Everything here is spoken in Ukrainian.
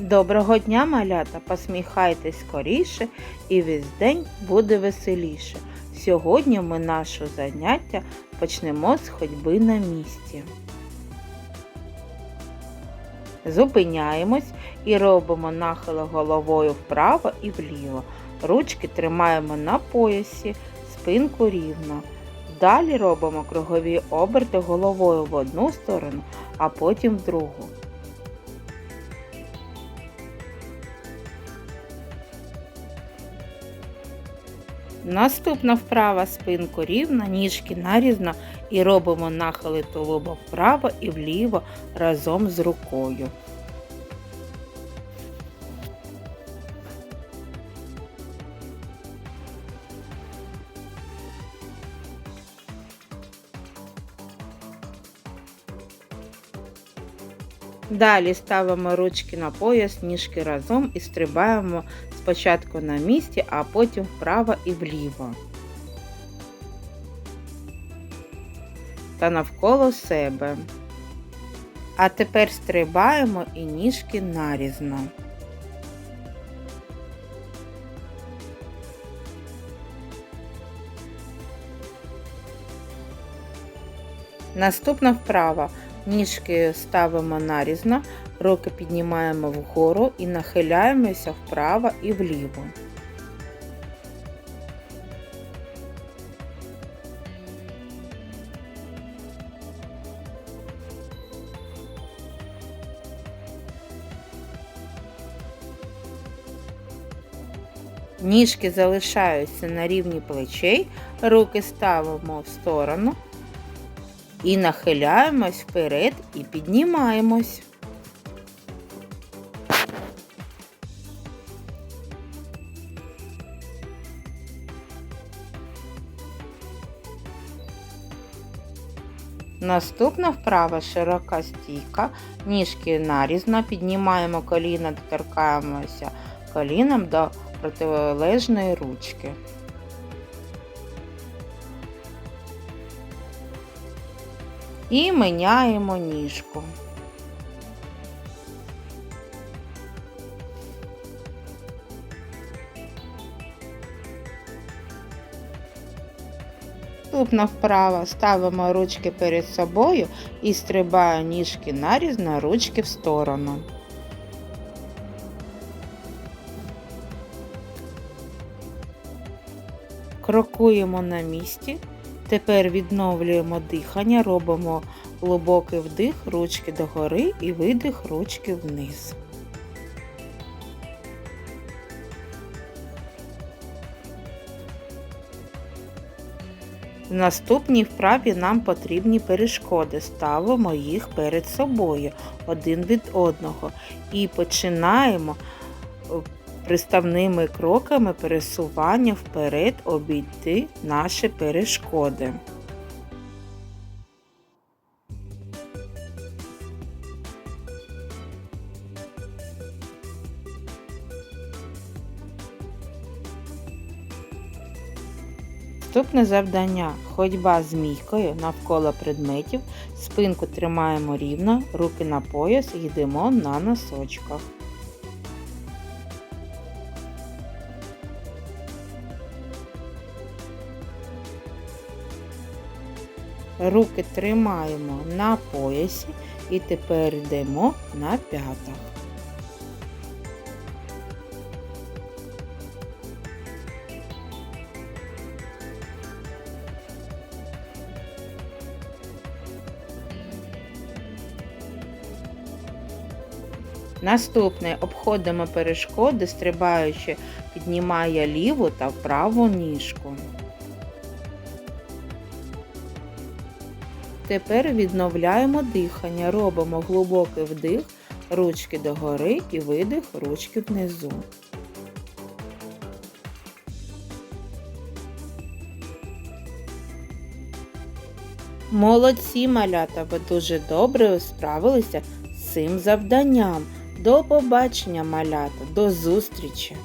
Доброго дня, малята! Посміхайтесь скоріше і весь день буде веселіше. Сьогодні ми наше заняття почнемо з ходьби на місці. Зупиняємось і робимо нахили головою вправо і вліво. Ручки тримаємо на поясі, спинку рівно. Далі робимо кругові оберти головою в одну сторону, а потім в другу. Наступна вправа спинку рівна, ніжки нарізно і робимо нахили тулуба вправо і вліво разом з рукою. Далі ставимо ручки на пояс, ніжки разом і стрибаємо спочатку на місці, а потім вправо і вліво. Та навколо себе. А тепер стрибаємо і ніжки нарізно. Наступна вправа. Ніжки ставимо нарізно, руки піднімаємо вгору і нахиляємося вправо і вліво. Ніжки залишаються на рівні плечей, руки ставимо в сторону і нахиляємось вперед і піднімаємось. Наступна вправа широка стійка, ніжки нарізно, піднімаємо коліна, доторкаємося коліном до протилежної ручки. І міняємо ніжку. Наступна вправа ставимо ручки перед собою і стрибаю ніжки нарізно, ручки в сторону. Крокуємо на місці. Тепер відновлюємо дихання, робимо глибокий вдих, ручки догори і видих ручки вниз. В наступній вправі нам потрібні перешкоди. Ставимо їх перед собою один від одного і починаємо приставними кроками пересування вперед обійти наші перешкоди. Наступне завдання ходьба змійкою навколо предметів, спинку тримаємо рівно, руки на пояс йдемо на носочках. Руки тримаємо на поясі і тепер йдемо на п'ятах. Наступне обходимо перешкоди, стрибаючи, піднімає ліву та праву ніжку. Тепер відновляємо дихання, робимо глибокий вдих, ручки догори і видих ручки внизу. Молодці малята, ви дуже добре справилися з цим завданням. До побачення, малята, до зустрічі!